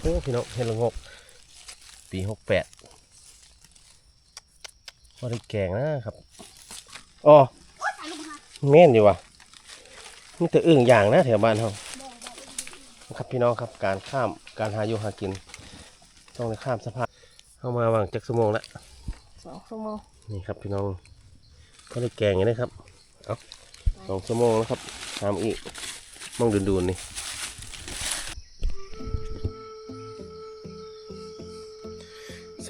โอ้พี่น้องเห็ดละงกปีหกแปดพอได้แกงนะครับอ๋อแม่นอยู่ว่ะมีแต่อึ่งอย่างนะแถวบ้านเราครับพี่น้องครับการข้ามการหาอยู่หากิน ต้องได้ข้ามสะพานเข้ามาวางจักสมงละสองชั่วโมงนี่ครับพี่น้องก็ได้แกงอย่างนี้ครับเอาสองชั่วโมงแล้วครับทำอีกมองดูนๆนี่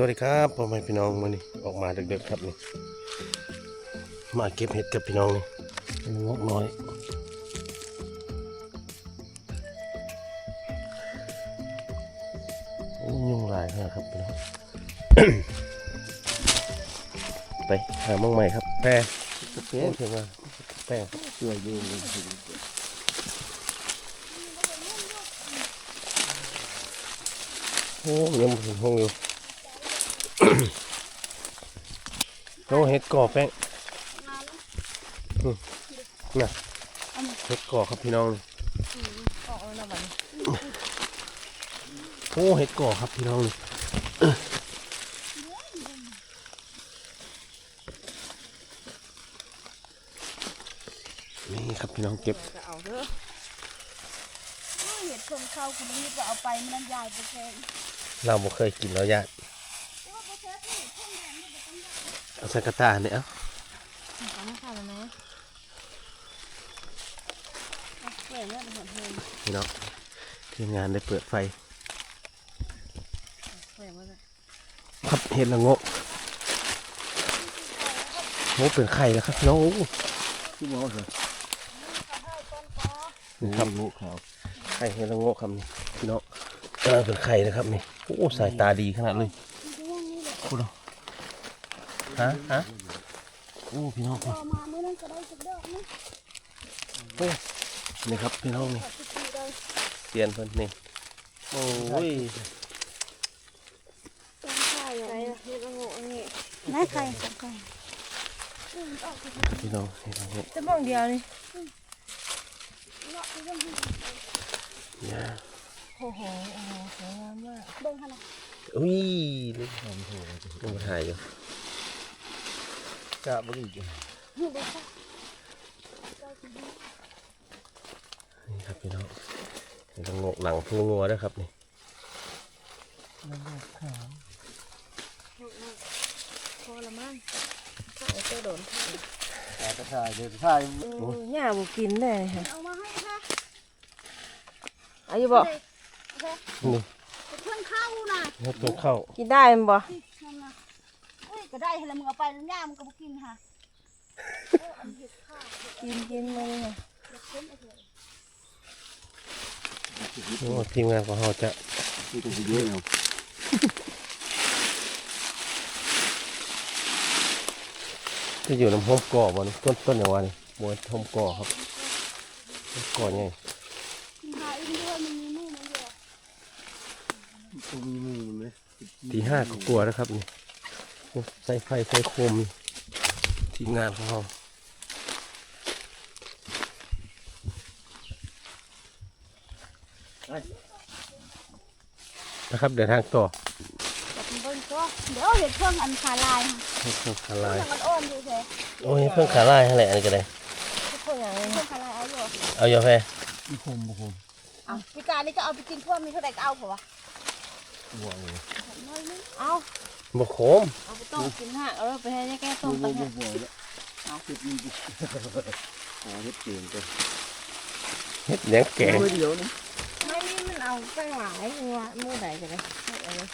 สวัสดีครับพ่อแม่พี่น้องมานี่ออกมาเด็กๆครับนี่มาเก็บเห็ดกับพี่น้องนี่งกน้อยโอ้ยุงหลายนาดครับพี่น้องไปหามั่งใหม่ครับแปรสเปโอ้นถึงว่าแป้งช่วยดูเลยโอ้ยังบ่ถึงห้องอยู่ โอ้เห็ดก่อแป้งอืมน่ะเห็ดก่อครับพี่น้องนี่ออกแล้วนะบัดนี้โอ้เห็ดก่อครับพี่น้องนี่นี่ครับพี่น้องเก็บจะเอาเด้อเห็ดเพิ่งเข้าคุณนี่ก็เอาไปมันยายไปแทงเราบ่เคยกินแล้วญาติเอา ใส่กระตาเนี่ยเอ้าเอาไม่ขาดแล้วนะเปิดแล้วเปิดเพลงพี่น้องทีมงานได้เปิดไฟเปิดมาเลยครับเห็ดละโงกโอ้เป็นไข่แล้วครับพี่น้องโอ้ที่มอสเหรอนี่ครับลูกเขาไข่เห็ดละโงกครับนี่พี่น้องกำลังเป็นไข่นะครับนี่โอ้สายตาดีขนาดเลยพูดเอา ฮะฮะโอ้พี่น้องนี่เอามาเมื่อนั้นก็ได้สักดอกนะนี่ครับพี่น้องนี่สิบปีเลยเปลี่ยนเพิ่นนี่โอ้ยต้นข้าวใส่เฮ็ดละโงกอันนี้ได้ใครสักใครพี่น้องเห็ดละโงกจะมองเดียวนี่เนี่ยโอ้โหโอ้โหสวยงามมากเบิ่งขนาดอุ้ยลูกลงมาถ่ายอยู่ จะบ่ได้กินนี่เด็กค่ะนี่ครับพี่น้องเห็ดละโงกหลังพลูงัวด้วยครับนี่พอละมั้งถ้าเอาเจ้าโดนแต่กระชายเดินชายหญ้าบุกินเลยค่ะเอามาให้ค่ะอายุบอกนี่เพิ่งเข้าน่ะเห็ดตัวเข้ากินได้มั้ยบ่นั่นน่ะเอ้ย ก็ได้แล้วมึงเอาไปแล้วย่ามึงก็บ่กินค่ะกินกินมาเลยค่ะโอ้ทีมงานของเราจะที่ต้องเยอะเนาะจะอยู่น้ำห้อมก่อบ่นี่ต้นต้นอย่างวะนี่บัวห้อมก่อครับห้อมก่อไงกินหาอีกด้วยมันมีมือมันเดียวต้องมีมือมันไหมตีห้าก็กลัวแล้วครับนี่ ใส่ไฟใส่โคมนี่ทีมงานของเรานะครับเดินทางต่อแต่เบิ่งก็เดี๋ยวเห็ดเพิ่งอันขาลายค่ะให้เพิ่งขาลายเพิ่งมันอ่อนอยู่แท้โอ้ยเพิ่งขาลายอะไรอันนี้ก็ได้ทุกคนอย่างนี้เพิ่งขาลายเอาอยู่เอาอยู่แฟมีคมบ่คมเอาพี่การนี่ก็เอาไปกินเพิ่มมีเท่าไหร่ก็เอาเถอะวะหัวเลยน้อยนึงเอา บ่โคมเอาไปต้มกินฮะเอาไปให้แก้ต้ต้มมตับ่งบ่ค์หัวแล้วเอาเก็บมีดิหาเฮ็ดเก่งกันเฮ็ดเลี้ยงแกงไม่เดียวนะไม่นี่มันเอาไปหลายคือว่ามือใดจะได้เอาเลย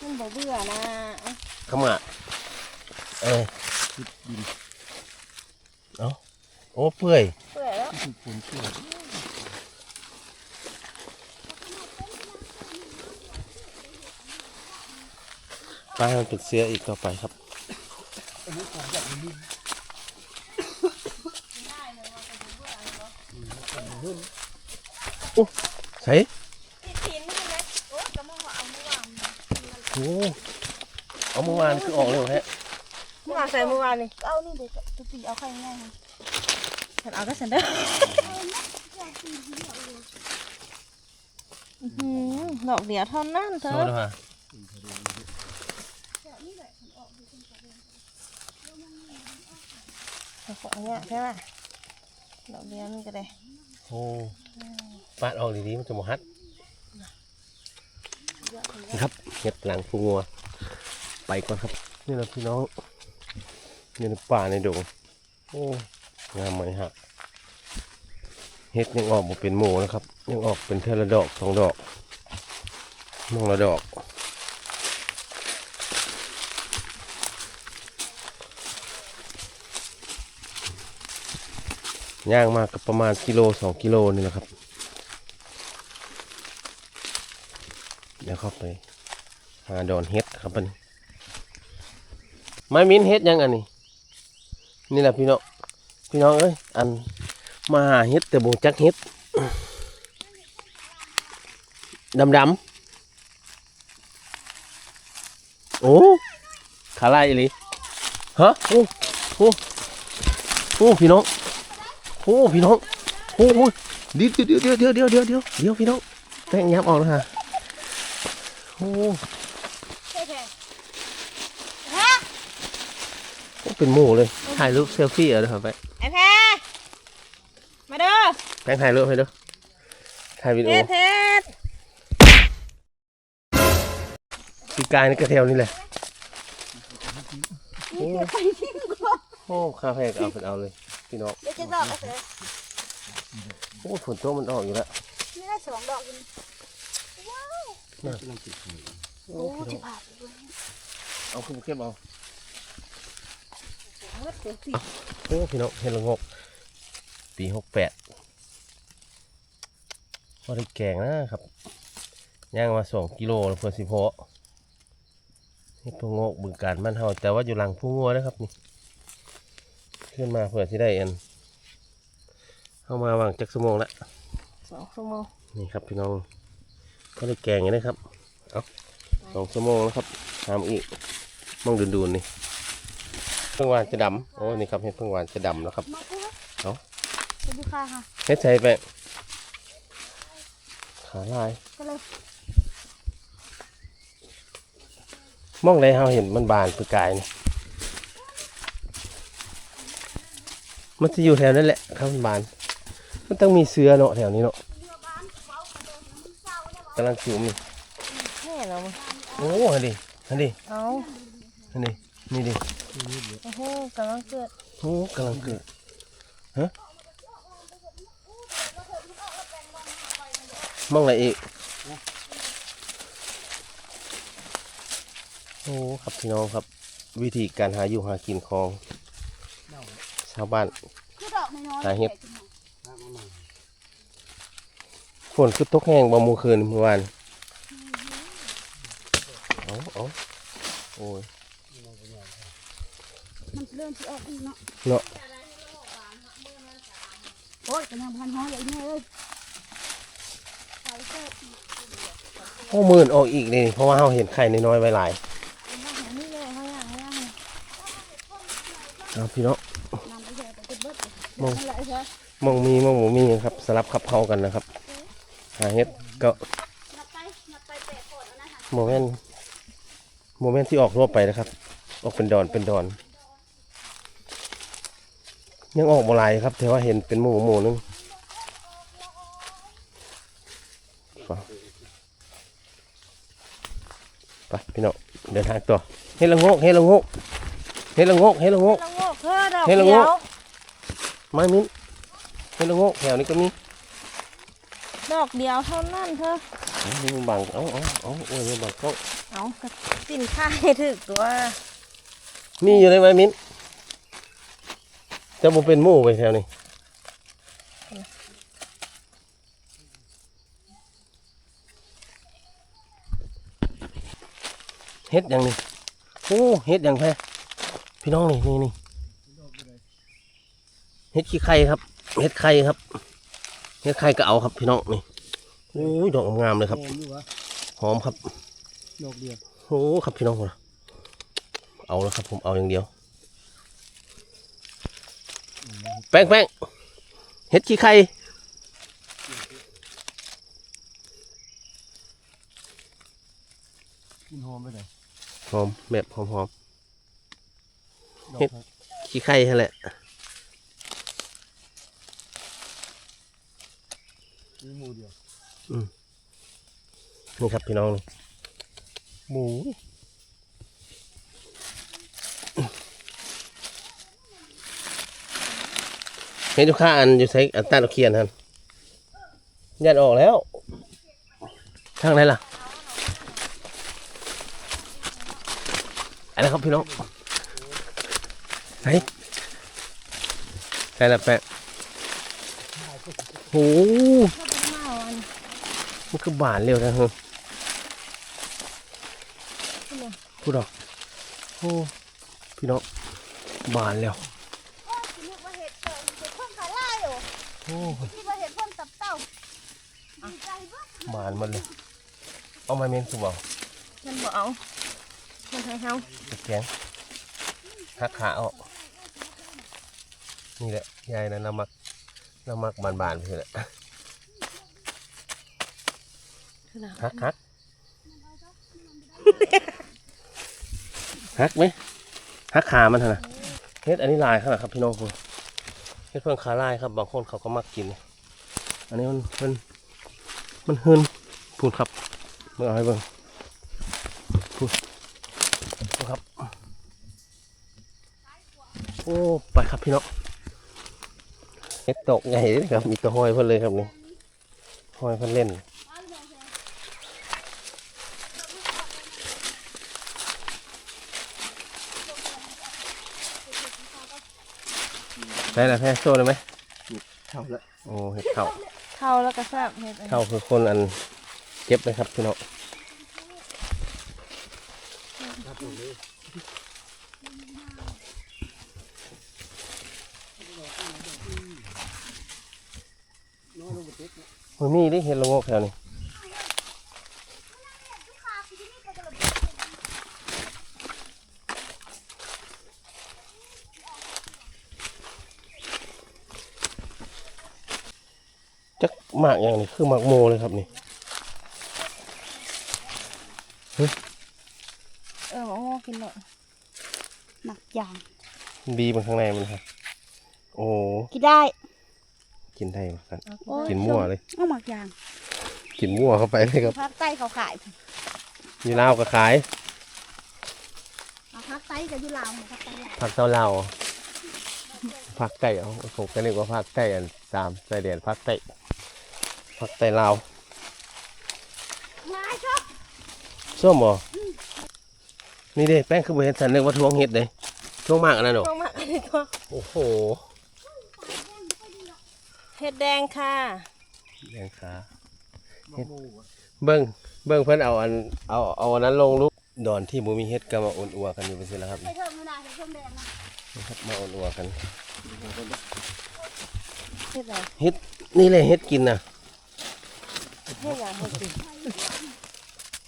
มันบ่เบื่อนะขมาเออติดดินเอาโอ้เปื่อยเปื่อยแล้วที่ฝนเชื่อป ลาให้มันเป็นเสื้ออีกต่อไปครับโอ้ใส่กินใช่ไหมโอ้จะมองว่าเอาไม่วางโอ้เอาเมื่อวานคือออกเร็วแฮะเมื่อวานใส่เมื่อวานนี่เอานี่เด็กตุปีเอาใครง่ายค่ะฉันเอาก็ฉันเด้ออื้อหือดอกเดียวเท่านั้นเธโซอ ดฮะ ของเนี่ยใช่ไหมดอกเดียวนี่ก็ได้โอ้ปาดออกดีๆมันจะหมฮัดนะครับเห็ดหลังฟูงัว ไปก่อนครับ นี่แหละพี่น้องอยู่ในป่าในดงโอ้งามไหมฮะเห็ดยังออกมาเป็นหมูนะครับ ยังออกเป็นเทอละดอกสองดอกมองละดอก ย่างมากกับประมาณกิโลสองกิโลนี่แหละครับ เดี๋ยวเข้าไป หาดอนเฮ็ดครับอันนี้ไม้มิ้นเฮ็ดยังอันนี้ นี่แหละพี่น้องพี่น้องเอ้ยอันมาหาเฮ็ดแต่บ่จักเฮ็ดดำดำโอ้ขาลายอีหลีฮะโอ้โอ้โอ้พี่น้อง อ้พี่น้องโอ้โอ้ยเดี๋ยวเดี๋ยวเดี๋ยวเดี๋ยวเดี๋ยวเดี๋ยวเดี๋ยวเดี๋ยวพี่น้องแป้งยับออกแล้วฮะโอ้เท่ๆฮะเป็นหมูเลยถ่ายรูปเซลฟี่เอาเลยครับไปไอ้แพ้มาเด้อแป้งถ่ายรูปให้ดูถ่ายวิดีเทโอศเทศปีกายในกระเทียมนี่แหละโอ้ไปทิ้งก่อนโอ้ข้าวแพกเอาเป็นเอาเลย พี่น้องเดี๋ยวจะดอกก็เสร็จโอ้ฝนตกมันออกอยู่แล้วนี่ได้สองดอกอยู่โอ้โอ้พี่น้ที่องผ่านไปด้วยเอาขึ้นมาเก็บเอาเมื่อเสียสิโอ้พี่น้องเห็นละงกปีหกแปดพอได้แกงนะครับย่างมาสองกิโลแล้วเพื่อสิเพาะนี่พวกงกบึงการบ้านเฮาแต่ว่าอยู่หลังผู้งัวนะครับนี่ ขึ้นมาเพื่อที่ได้อันเข้ามาวางจักสมองละสองชั่วโมงนี่ครับพี่น้องก็ได้แกงอย่างนี้ครับเอาสองชั่วโมงแล้วครับทำอีกมองดูนๆนี่เพิ่งหวานจะดำโอ้นี่ครับเห็ดเพิ่งหวานจะดำแล้วครับมาปุ๊บเอ้าจะดูค่าค่ะเฮ็ดใส่ไปขาลายก็เลยมองไรเฮาเห็นมันบานปือกายนี่ มันจะอยู่แถวนั้นแหละครับมันบาน มันต้องมีเสือเนาะแถวนี้เนาะกำลังจุ่มนี่แค่เราโอ้ฮันดิฮันดิเอาฮันดินี่ดิโอ้โหกำลังเกิดโอ้กำลังเกิดฮะมองอะไรอีกโอ้ครับพี่น้องครับ วิธีการหาอยู่หากินของ ชาวบ้าน คือดอกน้อยๆหาเห็ด ฝนคือตกแห้งบ่เมื่อคืนเมื่อวานเอาเอาโอ้ย มันเริ่มที่ออกอีกเนาะเนาะ โอ้ยกำลังพันห้อยอย่างนี้เลยใส่เสื้อโอ้หมื่นออกอีกนี่เพราะว่าเราเห็นไข่น้อยๆไว้หลายนี่เลยเขาอยากให้ย่างเอาพี่น้องนำไมองนั่นแหละใช่มองมีมองหมูมีครับสลับขับเข้ากันนะครับ หาเฮ็ดก็นับไปนับไปแปดคนแล้วนะคะโมเมนต์โมเมนต์ที่ออกทั่วไปนะครับ ออกเป็นดอนเป็นดอน ยังออกบ่หลายครับแต่ว่าเห็นเป็นหมูหมูนึงไปพี่น้องเดินทางต่อเฮ็ดละโงกเฮ็ดละโงกเฮ็ดละโงกเฮ็ดละโงกละโงกเธอดอกเฮ้ยละโงเดียก วไม้มิ้นเฮ็ดละโงกแถวนี้ก็มีดอกเดียวเท่านั้นเธอเอานี่มันบังเอาเอาเอาโอ้ยมันบังกล้องเอากระสินค้าถึกตัวมีอยู่ในไม้มิ้นจะบ่เป็นหมู่ไปแถวนี้เฮ็ดอย่างนี้โอ้เฮ็ดอย่างแท้พี่น้องนี่นี่นี่ เฮ็ดขี้ไข่ครับเฮ็ดไข่ครับเฮ็ดไข่ก็เอาครับพี่น้องนี่โอ้ยดอกงามๆเลยครับแพงอยู่วะหอมครับดอกเดียวโอ้ครับพี่น้องคนเอาแล้วครับ ผมเอาอย่างเดียว แป้งแป้งเห็ดขี้ไข่กินหอมไปไหนหอมแบบหอมหอมดอกเฮ็ดๆขี้ไข่นั่นแหละ มีหมูเดียวนี่ครับพี่น้องนี่หมูเห็นทุกข้าอันอยู่ใช้อันต้านตะเคียนท่านยัดออกแล้วทางไหนล่ะอะไรครับพี่น้องไหนใส่ละแปะ โอ้โหมันคือบานเร็วนะเฮ้ยพูดออกโอ้พี่น้องบานแล้วคิดว่าเห็ดเกิดเพิ่มขาล่าอยู่โอ้คิดว่าเพิ่มตับเต้าบานมันเลยเอามาเมนสุบเอามันบ่เอามันให้เฮาตะแกงหักขาออกนี่แหละยายนะนำมั กน้ำมักบานบานๆไปเลยแหละคือน่ะหักหักหักไหมหักขามันเถอะนะเฮ็ดอันนี้ลายขนาดครับพี่น้องคุณเฮ็ดเพิ่งขาลายครับ บางคนเขาก็มักกิน อันนี้มันมันมันหืนพูดครับเมื่อเอาให้เบิ่งพูดพูดครับ โอ้ ไปครับพี่น้อง เฮ็ดตกใหญ่เลยครับ มีตัวห้อยเพิ่นเลยครับนี่ห้อยเพิ่นเล่นได้แล้วแพ้โซ่ได้ไหมเท่าละโอ้เห็ดเข่าเข้าแล้วก็ทราบเฮ็ดอันนี้เข่าคือคนอันเก็บเลยครับพี่น้อง มันมีได้เห็ดละโงกแถวนี้จักหมากอย่างนี้คือหมากโมเลยครับนี่เออเอากินหน่อยหมักยางบีมันข้างในมันครับ โอ้กินได้ กินได้เหมือนกันเอาโอ้ยกินมั่วเลยเอาหมักยางกินมั่วเข้าไปเลยครับภาคใต้เขาขายมีเหล้าก็ขายเอาภาคใต้กับยุลาวภาคใต้ลาวผักเต้าเหล้าผักไก่เอาผมก็นึกว่าผักไก่อันตามใส่เดียนผักไก่ผักไก่ลาวนายชอบส้มบ่นี่เด้แป้งคือบ่เห็นสันนึกว่าทวงเห็ดเด้ทวงมากอันนั้นดอกลงมาอันนี้ก็โอ้โห เฮ็ดแดงค่ะ แดงขามะม่วงอะเบิ้งเบิ้งเพิ่นเอาอันเอาเอาอันนั้นลงลูกดอนที่บ่มีเห็ดก็มาอ่อนอัวกันอยู่ไปสิแล้วครับใส่เพิ่มไม่ได้ใส่เพิ่มแดงนะนะครับมาอ่อนอัวกันเฮ็ดอะไรเห็ดนี่แหละเห็ดกินน่ะเฮ็ดอย่างเฮ็ดกิน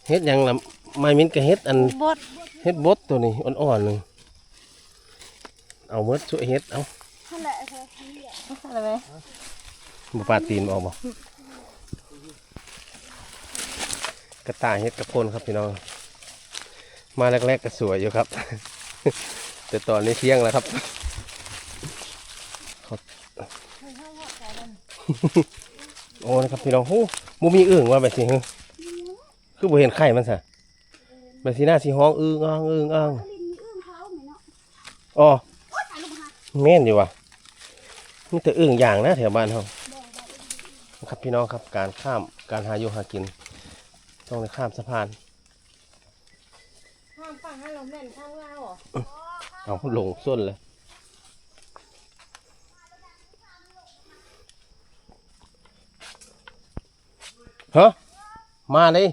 เห็ดหยังล่ะไม้มิ้นก็เห็ดอันบดเฮ็ดบดตัวนี้อ่อนๆหนึ่งเอาเมื่อช่วยเฮ็ดเอานั่นแหละเธอนี่แหละอะไรไหม บ่ปาตีนออกบ่กกระต่ายเฮ็ดกระพนครับพี่น้อง มาแรกๆก็สวยอยู่ครับ แต่ตอนนี้เที่ยงแล้วครับเขาโอ้นะครับพี่น้องโอ้บ่มีอึ่งว่าแบบสิฮะคือบ่เห็นไข่มันซะแบบสิหน้าสิห้องอึ่งอ่างอึ่งอ่างลินมีอึ้งเขาเหมือนเนาะอ๋อโอ๊ยถ่ายรูปมาแม่นอยู่ว่ะมีแต่อึ่งอย่างนะแถวบ้านเรา ครับพี่น้องครับการข้ามการหาอยู่หากิน ต้องได้ข้ามสะพานข้ามฝั่งให้เราแม่นข้างล่างเหรอเอาหลงส้นเลยฮะมาเลย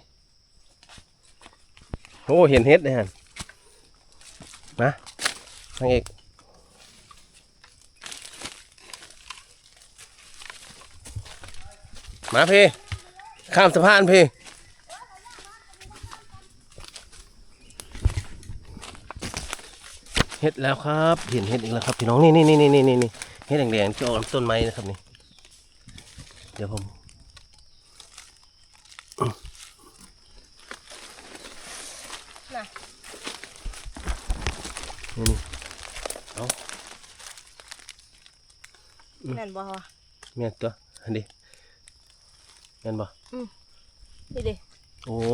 โอ้เห็นเฮ็ดเลยฮะนะนางเอก มาพี่ข้ามสะพานพี่เห็ดแล้วครับเห็นเห็ดอีกแล้วครับพี่น้องนี่นี่นี่นี่นี่นี่เห็ดแดงๆที่ออกลำต้นไม้นะครับนี่เดี๋ยวผมน่ะนี่นี่แม่นบ่วะแม่นตัวอันนี้ แม่นบ่นี่ดิโอ้โ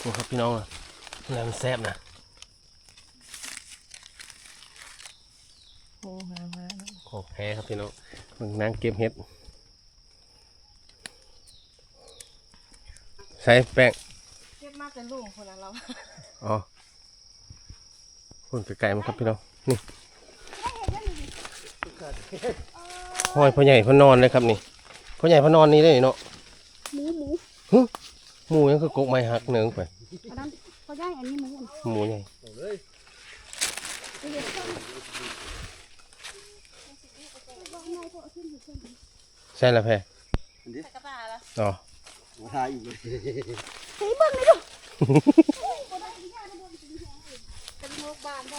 หครับพี่น้องอะแล้วมันแซ่บนะโอ้มามาของแท้ครับพี่น้องมึงนางเก็บเห็ดใส่แป้งเก็บมากเป็นลูกคนละเราอ๋อคนไกลๆมันครับพี่น้องนี่ห้อยพ่อใหญ่พ่อนอนเลยครับนี่พ่อใหญ่พ่อนอนนี่ได้เนาะหมู หมูหมูยังคือกกไม้หักเนืองไปอันนั้นเขาย่างอันนี้หมูอันหมูใหญ่เลยใช่ละแพ่ใส่กระป๋าละอ๋อมาทายอีกเลยเป็นโรคบานได้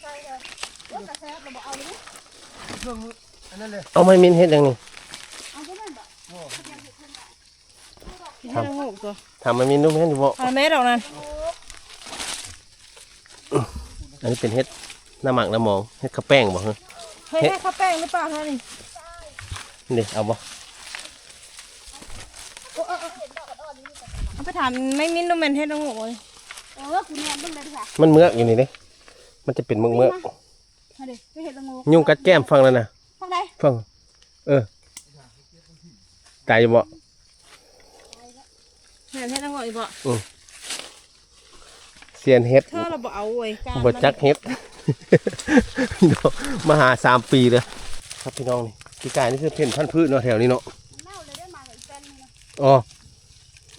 ใช่เลยว่ากระแซบเราบอกเอาเลยเรื่องอันนั้นเลยเอาไม้มินเฮ็ดยังนี่เอาไปนั่นแบบ ที่ให้ลูกตัวทำไม้มินดูแม่นอยู่บ่เอาแม่ดอกนั้นอันนี้เป็นเฮ็ดหน้าหมักหน้าหมองเฮ็ดข้าวแป้งบ่ฮะเฮ้ยเฮ็ดให้ข้าวแป้งหรือเปล่าท่านี่นี่เอาบ่เอาไปถามไม่มิ้นดูแมนเฮ็ดน้องหมูเลยเออคุณแม่ต้องเลยค่ะมันเมือกอยู่นี่เด้มันจะเป็นเมือกเมือกมาดิไปเห็นละงูๆยุงกัดแก้มฟังแล้วนะฟังได้ฟังเออตายอยู่บ่ แมนเฮ็ดน้องหมูอีกบ่เสียนเฮ็ดเธอเราบ่เอาเว้ยการบ่จักเฮ็ดพี่น้องมาหาสามปีเลยครับพี่น้องนี่พี่กายนี่คือเพ่นพันธุ์พืชเนาะแถวนี้เนาะเน่าเลยได้มากับอีแป้นนี่นะอ๋อ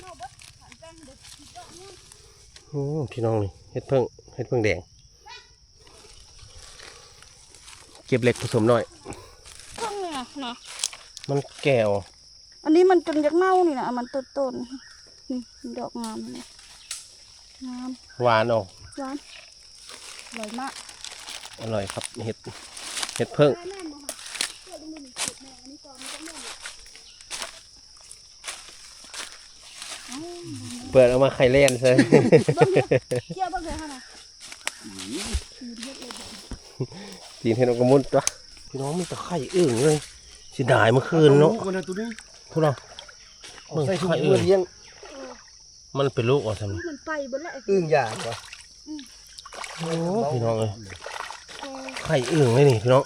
เน่าบดขันแป้นเด็ดอีกดอกนึงโอ้พี่น้องนี่เฮ็ดเพิ่งเฮ็ดเพิ่งแดง เก็บเหล็กผสมหน่อยต้นเนี่ยนะมันแก้วอันนี้มันจนยักเน่านี่นะมันต้นต้นๆ นี่ดอกงามเลยงามหวานออกหวานอร่อยมากอร่อยครับเห็ดเห็ดเพิ่งแม่นบ่ค่ะเดี๋ยวต้องมีจุดแม่อันนี้ก่อนมันต้องแม่นเปิดออกมาไข่เล่นใช่เกี่ยวบ้างเลยค่ะนะตีนเห็ดกระมุนตัวพี่น้องมีแตะไข่อึ่งเลยสิดายเมื่อคืนเนาะมันตัวนี้พวกเราใส่ถุงมือเลี้ยง มันเป็นลูกอะทำไมมันไปบนละอึ้งยากว่ะโอ้พี่น้องเลยไข่อึ่งเลยนี่พี่น้อง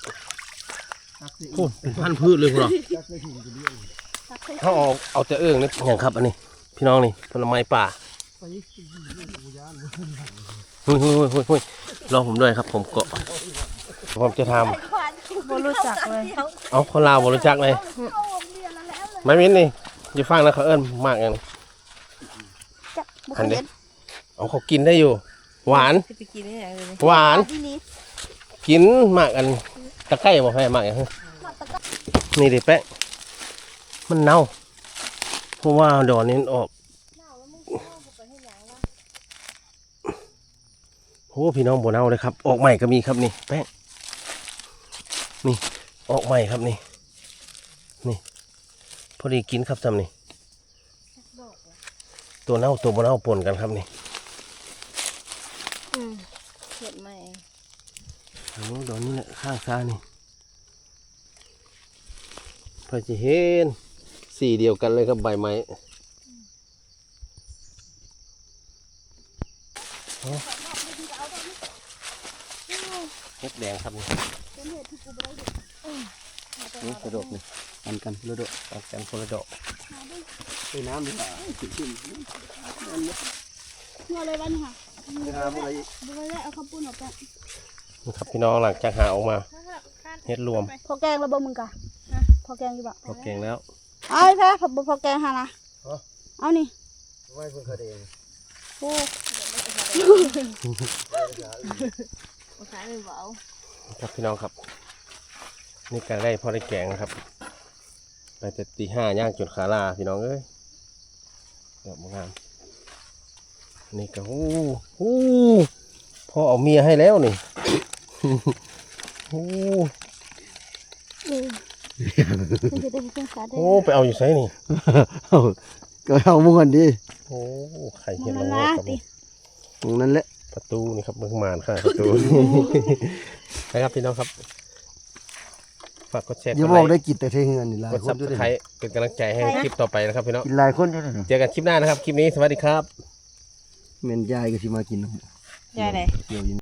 โอ้เป็นพันธุ์พืชเลยพวกเราจักใส่ถุงตัวนี้ตักใส่เขาเอาเอาแต่อึ่งนี่อย่างครับอันนี้ พี่น้องนี่ผลไม้ป่าไปหุยหุยหุยหุยหุยรอผมด้วยครับ ผมเกาะผมจะทบ่รู้จักเลยำเอาคนลาวบริจักเลยเข้าโรงเรียนแล้วแล้วเลยไม่มินนี่อย่าฟังนะเขาเอิ้นมากอย่างนี้ จักบุคอันคเด็ลเอาเขากินได้อยู่ หวานจะไปกินได้ยังเลยหวาน ที่นี้กินมากอันตะไคร้บอกให้มากอย่างนี้นี่ดิแปะมันเน่า เพราะว่าดอกนี้มันออกโอ้พี่น้องบัวเน่าเลยครับ ออกใหม่ก็มีครับนี่ แป้งนี่ออกใหม่ครับนี่ นี่ พอดีกินครับจำนี่ ตัวเน่าตัวบัวเน่าปนกันครับนี่อืมเห็ดใหม่โอ้ดอกนี้แหละข้างซ้ายนี่พอจะเห็นสีเดียวกันเลยครับใบไม้เอาเฮ็ดแดงครับนี่นี่กระดกนี่อันกันแล้วด้วยออกกันคนละดอ กใส่น้ำดีกว่าขึ้นขึ้นเงาเลยวันค่ะไปหาอะไรดูไว้แล้วเอาข้าวปุ้นออกไปนี่ครับพี่น้องหลังจากหาออกมาเฮ็ดรวม พอแกงแล้วบ่มึงกะพอแกงอยู่บ่พอเก่งแล้วเอาไอ้แพ้พอพอแกงหานะเอานี่ไว้เพิ่งเคยเองโอ้ภาษาเลยบ่เอาครับพี่น้องครับ นี่การได้พอได้แกงนะครับ ไปแต่ตีห้าย่างจุดขาลาพี่น้องเอ้ยเดี๋ยวมางามนี่ก็ฮู้ฮู้พ่อเอาเมียให้แล้วนี่ฮู้มันจะได้เครื่องขาได้โอ้ไปเอาอยู่ไสนี่ก็เอาม่วนดิโอ้ไข่เห็ดมัละนโงนะกครับตินี่ตรงนั้นแหละประตูนี่ครับเมืองมานค่ะประตูนะครับพี่น้องครับ ฝากกดแชร์กอย่าดบอกไลได้ค์กินแต่เทเงินนี่หลายกดคซันบอยู่สเด้ไครต์เป็นกำลังใจให้คลิปต่อไปนะครับพี่น้องกินหลายคนอยู่เด้เจอกันคลิปหน้านะครับ คลิปนี้สวัสดีครับ แม่นยายก็สิมากินนมยายไหนเดี๋ยวยิน